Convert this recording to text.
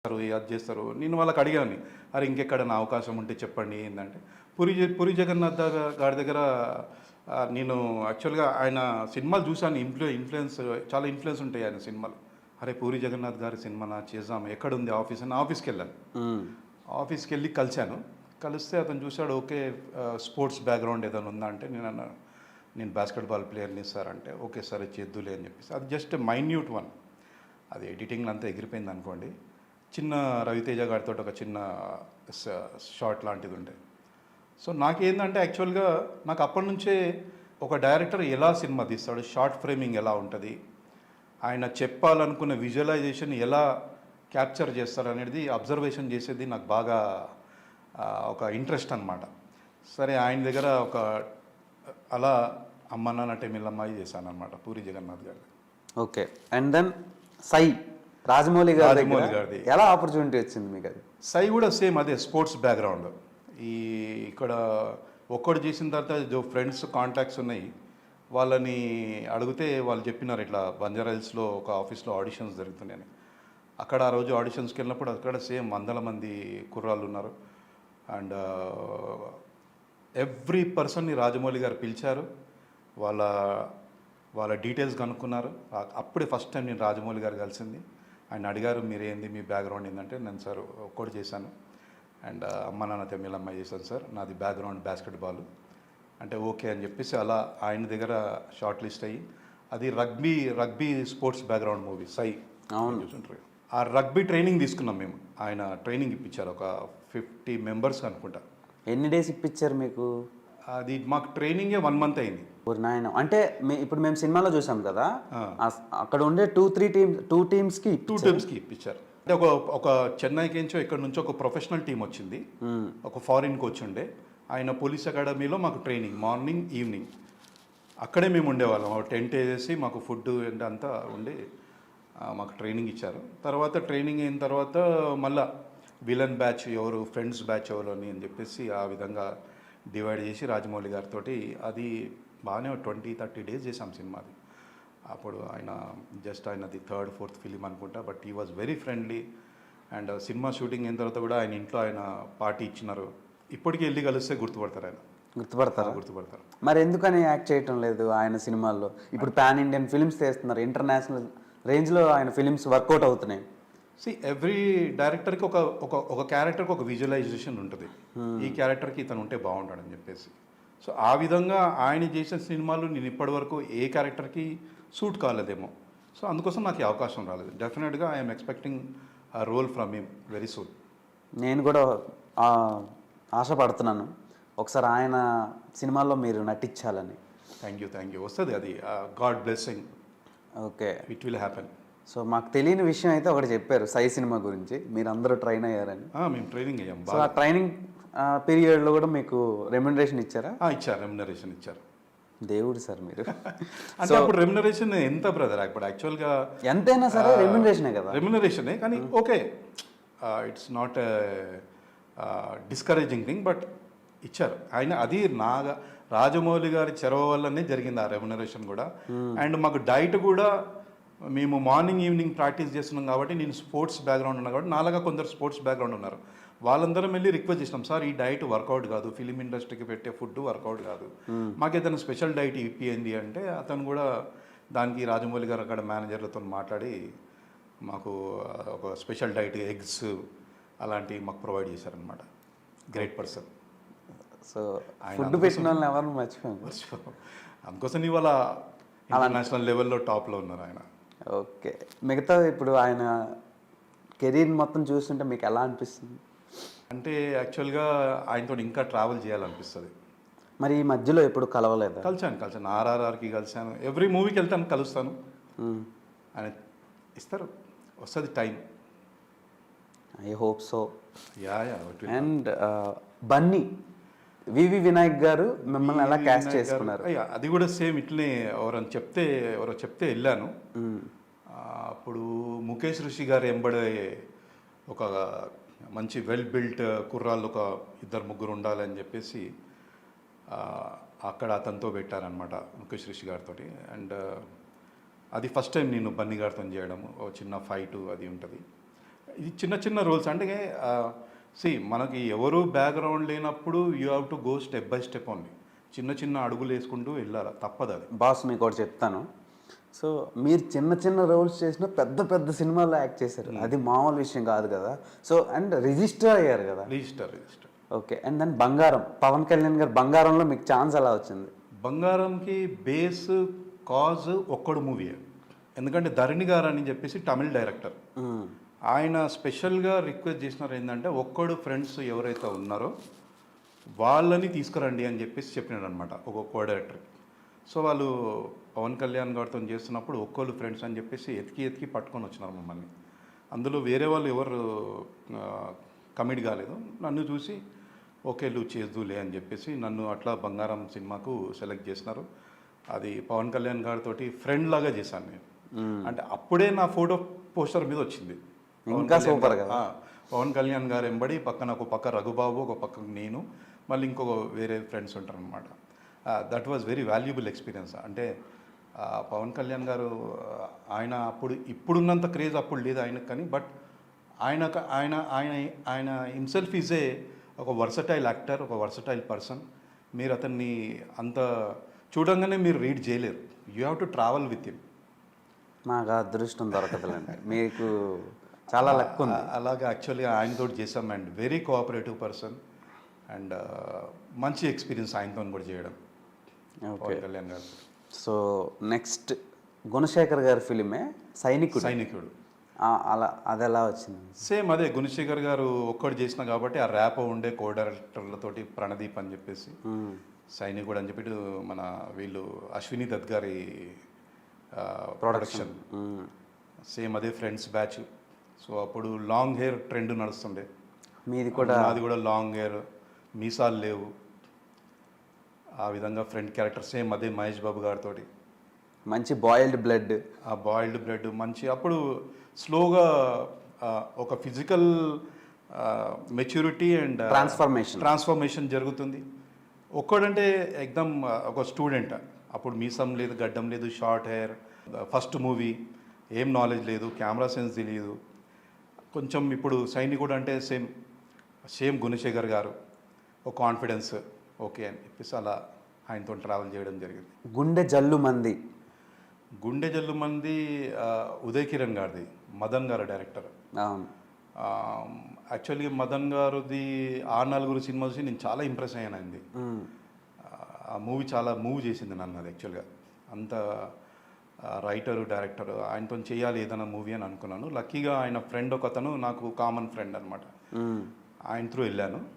చేస్తారు అది చేస్తారు నేను వాళ్ళకి అడిగాను. అరే ఇంకెక్కడైనా అవకాశం ఉంటే చెప్పండి ఏంటంటే పూరి పూరి జగన్నాథ్ గారి దగ్గర నేను యాక్చువల్గా ఆయన సినిమాలు చూశాను. ఇన్ఫ్లు ఇన్ఫ్లుయెన్స్ చాలా ఇన్ఫ్లుయెన్స్ ఉంటాయి ఆయన సినిమాలు. అరే పూరి జగన్నాథ్ గారి సినిమా నా చేద్దాం ఎక్కడుంది ఆఫీస్ అని ఆఫీస్కి వెళ్ళాను. ఆఫీస్కి వెళ్ళి కలిశాను. కలిస్తే అతను చూశాడు ఓకే స్పోర్ట్స్ బ్యాక్గ్రౌండ్ ఏదైనా ఉందా అంటే నేను అన్నా నేను బాస్కెట్బాల్ ప్లేయర్ని సార్ అంటే ఓకే సరే చేద్దులే అని చెప్పేసి. అది జస్ట్ మైన్యూట్ వన్. అది ఎడిటింగ్లో అంతా ఎగిరిపోయింది అనుకోండి. చిన్న రవితేజ గారితో ఒక చిన్న షార్ట్ లాంటిది ఉండే. సో నాకేందంటే యాక్చువల్గా నాకు అప్పటి నుంచే ఒక డైరెక్టర్ ఎలా సినిమా తీస్తాడు షార్ట్ ఫ్రేమింగ్ ఎలా ఉంటుంది ఆయన చెప్పాలనుకున్న విజువలైజేషన్ ఎలా క్యాప్చర్ చేస్తారు అనేది అబ్జర్వేషన్ చేసేది నాకు బాగా ఒక ఇంట్రెస్ట్ అనమాట సరే ఆయన దగ్గర ఒక అలా అమ్మ నాన్న టెమిల్లమ్మాయి చేశాను అనమాట పూరి జగన్నాథ్ గారు okay. And then Sye. Rajamouli గారి రాజమౌళి గారిది. ఎలా ఆపర్చునిటీ వచ్చింది మీకు అది? సై కూడా సేమ్ అదే స్పోర్ట్స్ బ్యాక్గ్రౌండ్. ఈ ఇక్కడ ఒక్కడు చేసిన తర్వాత జో ఫ్రెండ్స్ కాంటాక్ట్స్ ఉన్నాయి. వాళ్ళని అడిగితే వాళ్ళు చెప్పినారు ఇట్లా బంజారా హిల్స్లో ఒక ఆఫీస్లో ఆడిషన్స్ జరుగుతున్నాయని. అక్కడ ఆ రోజు ఆడిషన్స్కి వెళ్ళినప్పుడు అక్కడ సేమ్ వందల మంది కుర్రాళ్ళు ఉన్నారు. అండ్ ఎవ్రీ పర్సన్ని రాజమౌళి గారు పిలిచారు. వాళ్ళ వాళ్ళ డీటెయిల్స్ కనుక్కున్నారు. అప్పుడే ఫస్ట్ టైం నేను రాజమౌళి గారు కలిసింది. ఆయన అడిగారు మీరు ఏంది మీ బ్యాక్గ్రౌండ్ ఏంటంటే నేను సార్ ఒక్కటి చేశాను. అండ్ అమ్మ నాన్న తమిళమ్మ చేశాను సార్. నాది బ్యాక్గ్రౌండ్ బాస్కెట్బాల్ అంటే ఓకే అని చెప్పేసి అలా ఆయన దగ్గర షార్ట్ లిస్ట్ అయ్యి అది rugby rugby sports background movie Sye అవును. చూసుంటారు ఆ రగ్బీ ట్రైనింగ్ తీసుకున్నాం మేము. ఆయన ట్రైనింగ్ ఇప్పించారు. ఒక ఫిఫ్టీ మెంబర్స్ అనుకుంటా. ఎన్ని డేస్ ఇప్పించారు మీకు? అది మాకు ట్రైనింగే వన్ మంత్ అయింది. నాయన అంటే ఇప్పుడు మేము సినిమాలో చూసాం కదా అక్కడ ఉండే టూ త్రీ టీమ్స్ టూ టీమ్స్కి టూ టీమ్స్కి ఇప్పించారు. అంటే ఒక ఒక చెన్నైకి నుంచో ఇక్కడ నుంచో ఒక ప్రొఫెషనల్ టీం వచ్చింది. ఒక ఫారిన్ కోచ్ ఉండే. ఆయన పోలీస్ అకాడమీలో మాకు ట్రైనింగ్ మార్నింగ్ ఈవినింగ్. అక్కడే మేము ఉండేవాళ్ళం. టెంట్ వేసేసి మాకు ఫుడ్ అంతా ఉండి మాకు ట్రైనింగ్ ఇచ్చారు. తర్వాత ట్రైనింగ్ అయిన తర్వాత మళ్ళా విలన్ బ్యాచ్ ఎవరు ఫ్రెండ్స్ బ్యాచ్ ఎవరు అని అని చెప్పేసి ఆ విధంగా డివైడ్ చేసి రాజమౌళి గారితో అది బాగానే ట్వంటీ థర్టీ డేస్ చేసాం సినిమాది. అప్పుడు ఆయన జస్ట్ ఆయనది థర్డ్ ఫోర్త్ ఫిలిం అనుకుంటా బట్ ఈ వాజ్ వెరీ ఫ్రెండ్లీ. అండ్ సినిమా షూటింగ్ అయిన తర్వాత కూడా ఆయన ఇంట్లో ఆయన పార్టీ ఇచ్చినారు. ఇప్పటికీ వెళ్ళి కలిస్తే గుర్తుపడతారు ఆయన. గుర్తుపడతారా? గుర్తుపడతారు. మరి ఎందుకని యాక్ట్ చేయటం లేదు ఆయన సినిమాల్లో? ఇప్పుడు పాన్ ఇండియన్ ఫిల్మ్స్ తీస్తున్నారు ఇంటర్నేషనల్ రేంజ్లో ఆయన ఫిల్మ్స్ వర్కౌట్ అవుతున్నాయి. సి ఎవ్రీ డైరెక్టర్కి ఒక ఒక ఒక క్యారెక్టర్కి ఒక విజువలైజేషన్ ఉంటుంది. ఈ క్యారెక్టర్కి ఇతను ఉంటే బాగుంటాడని చెప్పేసి. సో ఆ విధంగా ఆయన చేసిన సినిమాలు నేను ఇప్పటివరకు ఏ క్యారెక్టర్కి సూట్ కాలేదేమో. సో అందుకోసం నాకు అవకాశం రాలేదు. డెఫినెట్గా ఐఎమ్ ఎక్స్పెక్టింగ్ ఆ role from him very soon నేను కూడా ఆశపడుతున్నాను. ఒకసారి ఆయన సినిమాల్లో మీరు నటించాలని. థ్యాంక్ యూ థ్యాంక్ యూ వస్తుంది అది god blessing okay. It will happen so మాకు తెలియని విషయం అయితే ఒకటి చెప్పారు సై సినిమా గురించి. మీరు అందరూ ట్రైన్ అయ్యారని మేము ట్రైనింగ్ అయ్యాం. సో ఆ ట్రైనింగ్ పీరియడ్లో కూడా మీకు రెమ్యునరేషన్ ఇచ్చారా? ఇచ్చారు రెమ్యునరేషన్ ఇచ్చారు. దేవుడు సార్ మీరు. అంటే అప్పుడు రెమ్యునరేషన్ ఎంత బ్రదర్ ఇప్పుడు యాక్చువల్గా ఎంతైనా సరే రెమ్యునరేషనే కదా. రెమ్యునరేషనే కానీ okay. It's not discouraging thing but ఇచ్చారు. ఆయన అది నా రాజమౌళి గారి చెరవ వల్లనే జరిగింది ఆ రెమ్యునరేషన్ కూడా. అండ్ మాకు డైట్ కూడా మేము మార్నింగ్ ఈవినింగ్ ప్రాక్టీస్ చేస్తున్నాం కాబట్టి నేను స్పోర్ట్స్ బ్యాక్గ్రౌండ్ ఉన్నా కాబట్టి నాలాగా కొందరు స్పోర్ట్స్ బ్యాక్గ్రౌండ్ ఉన్నారు. వాళ్ళందరం వెళ్ళి రిక్వెస్ట్ చేసినాం సార్ ఈ డైట్ వర్కౌట్ కాదు ఫిలిం ఇండస్ట్రీకి పెట్టే ఫుడ్ వర్కౌట్ కాదు. మాకు ఏదైనా స్పెషల్ డైట్ ఇప్పియండి అంటే అతను కూడా దానికి రాజమౌళి గారు అక్కడ మేనేజర్లతో మాట్లాడి మాకు ఒక స్పెషల్ డైట్ ఎగ్స్ అలాంటివి మాకు ప్రొవైడ్ చేశారనమాట గ్రేట్ పర్సన్. సో ఆయన ఫుడ్ పెట్టిన వాళ్ళని ఎవరిని మర్చిపోయాను అందుకోసం ఇవాళ ఇంటర్నేషనల్ లెవెల్లో టాప్లో ఉన్నారు ఆయన. ఓకే. మిగతా ఇప్పుడు ఆయన కెరీర్ మొత్తం చూస్తుంటే మీకు ఎలా అనిపిస్తుంది? అంటే యాక్చువల్గా ఆయనతో ఇంకా ట్రావెల్ చేయాలనిపిస్తుంది. మరి ఈ మధ్యలో ఎప్పుడు కలవలేదా? కలిశాను కలిశాను. ఆర్ఆర్ఆర్కి కలిశాను. ఎవ్రీ మూవీకి వెళ్తాను కలుస్తాను. ఆయన ఇస్తారు. వస్తుంది time. I hope so. Yeah yeah and Bunny. V V Vinayak గారు మిమ్మల్ని ఎలా క్యాస్ట్ చేసుకున్నారు? అది కూడా సేమ్ ఇట్లనే ఎవరని చెప్తే ఎవరో చెప్తే వెళ్ళాను. అప్పుడు ముఖేష్ ఋషి గారు ఎంబడే ఒక మంచి వెల్ బిల్ట్ కుర్రాళ్ళు ఒక ఇద్దరు ముగ్గురు ఉండాలని చెప్పేసి అక్కడ అతనితో పెట్టారనమాట ముఖేష్ ఋషి గారితో అండ్ అది ఫస్ట్ టైం నేను బన్నీ గారితో చేయడం ఓ చిన్న ఫైట్ అది ఉంటుంది. ఇది చిన్న చిన్న రోల్స్ అంటే సి మనకి ఎవరు బ్యాక్గ్రౌండ్ లేనప్పుడు you have to go step by step only చిన్న చిన్న అడుగులు వేసుకుంటూ వెళ్ళాలి? తప్పదు అది. బాస్ మీకు ఒకటి చెప్తాను. సో మీరు చిన్న చిన్న రోల్స్ చేసిన పెద్ద పెద్ద సినిమాల్లో యాక్ట్ చేశారు. అది మామూలు విషయం కాదు కదా. సో అండ్ రిజిస్టర్ అయ్యారు కదా. Register register okay and then Bangaram. Pawan Kalyan గారు బంగారంలో మీకు ఛాన్స్ ఎలా వచ్చింది? బంగారంకి బేస్ కాజ్ ఒక్కడు మూవీ ఎందుకంటే ధరణి గారు అని చెప్పేసి తమిళ్ డైరెక్టర్. ఆయన స్పెషల్గా రిక్వెస్ట్ చేసినారు ఏంటంటే ఒక్కడు ఫ్రెండ్స్ ఎవరైతే ఉన్నారో వాళ్ళని తీసుకురండి అని చెప్పేసి చెప్పినాడు అనమాట ఒక కో డైరెక్టర్ సో వాళ్ళు పవన్ కళ్యాణ్ గారితో చేస్తున్నప్పుడు ఒక్కళ్ళు ఫ్రెండ్స్ అని చెప్పేసి ఎతికి ఎతికి పట్టుకొని వచ్చినారు మమ్మల్ని. అందులో వేరే వాళ్ళు ఎవరు కమిట్ కాలేదు. నన్ను చూసి ఓకే నువ్వు చేద్దులే అని చెప్పేసి నన్ను అట్లా బంగారం సినిమాకు సెలెక్ట్ చేసినారు. అది పవన్ కళ్యాణ్ గారితో ఫ్రెండ్ లాగా చేశాను నేను. అంటే అప్పుడే నా ఫోటో పోస్టర్ మీద వచ్చింది. ఇంకా సూపర్ కదా. పవన్ కళ్యాణ్ గారు ఎంబడి పక్కన ఒక పక్క రఘుబాబు ఒక పక్క నేను మళ్ళీ ఇంకొక వేరే ఫ్రెండ్స్ ఉంటారు అనమాట that was very valuable experience అంటే పవన్ కళ్యాణ్ గారు ఆయన అప్పుడు ఇప్పుడున్నంత క్రేజ్ అప్పుడు లేదు ఆయనకు కానీ బట్ ఆయన ఆయన ఆయన ఆయన హిమ్సెల్ఫ్ ఈజ్ ఏ ఒక వర్సటైల్ యాక్టర్ ఒక వర్సటైల్ పర్సన్ మీరు అతన్ని అంత చూడంగానే మీరు రీడ్ చేయలేరు. You have to travel with him నాకు అదృష్టం దొరకదులేండి. మీకు చాలా లక్ ఉంది. అలాగే యాక్చువల్గా ఆయనతో చేసాం and very cooperative person and మంచి ఎక్స్పీరియన్స్ ఆయనతో కూడా చేయడం. కళ్యాణ్ గారు. సో నెక్స్ట్ గుణశేఖర్ గారి ఫిలిమే సైనికుడు. సైనికుడు. అలా అది ఎలా వచ్చింది? సేమ్ అదే గుణశేఖర్ గారు ఒక్కడు చేసిన కాబట్టి ఆ ర్యాప్ ఉండే కో డైరెక్టర్లతోటి ప్రణదీప్ అని చెప్పేసి మ్మ్. సైనికుడు అని చెప్పి మన వీళ్ళు అశ్విని దత్ గారి ప్రొడక్షన్ మ్మ్. సేమ్ అదే ఫ్రెండ్స్ బ్యాచ్ సో అప్పుడు లాంగ్ హెయిర్ ట్రెండ్ నడుస్తుండే. మీది కూడా నాది కూడా లాంగ్ హెయిర్ మీసాలు లేవు. ఆ విధంగా ఫ్రెండ్ క్యారెక్టర్ సేమ్ అదే మహేష్ బాబు గారితో మంచి బాయిల్డ్ బ్లడ్. ఆ బాయిల్డ్ బ్రెడ్ మంచి అప్పుడు స్లోగా ఒక physical maturity and Transformation. Transformation. జరుగుతుంది. ఒక్కడంటే ఎగ్దమ్ ఒక స్టూడెంట్. అప్పుడు మీసం లేదు గడ్డం లేదు షార్ట్ హెయిర్ ఫస్ట్ మూవీ. ఏం నాలెడ్జ్ లేదు కెమెరా సెన్స్ తెలియదు కొంచెం ఇప్పుడు సైనికుడు అంటే సేమ్ సేమ్ గుణశేఖర్ గారు ఒక కాన్ఫిడెన్స్ ఓకే అని చెప్పేసి అలా ఆయనతో ట్రావెల్ చేయడం జరిగింది. గుండె జల్లు మంది. గుండె జల్లు మంది ఉదయ్ కిరణ్ గారిది మదన్ గారు డైరెక్టర్ యాక్చువల్లీ మదన్ గారిది ఆ నలుగురు సినిమా చూసి నేను చాలా ఇంప్రెస్ అయ్యాను ఆయనది మ్మ్. ఆ మూవీ చాలా మూవ్ చేసింది నన్ను అది యాక్చువల్గా అంత రైటరు డైరెక్టర్ ఆయనతో చేయాలి ఏదైనా మూవీ అని అనుకున్నాను. లక్కీగా ఆయన ఫ్రెండ్ ఒక అతను నాకు కామన్ ఫ్రెండ్ అనమాట. ఆయన త్రూ వెళ్ళాను.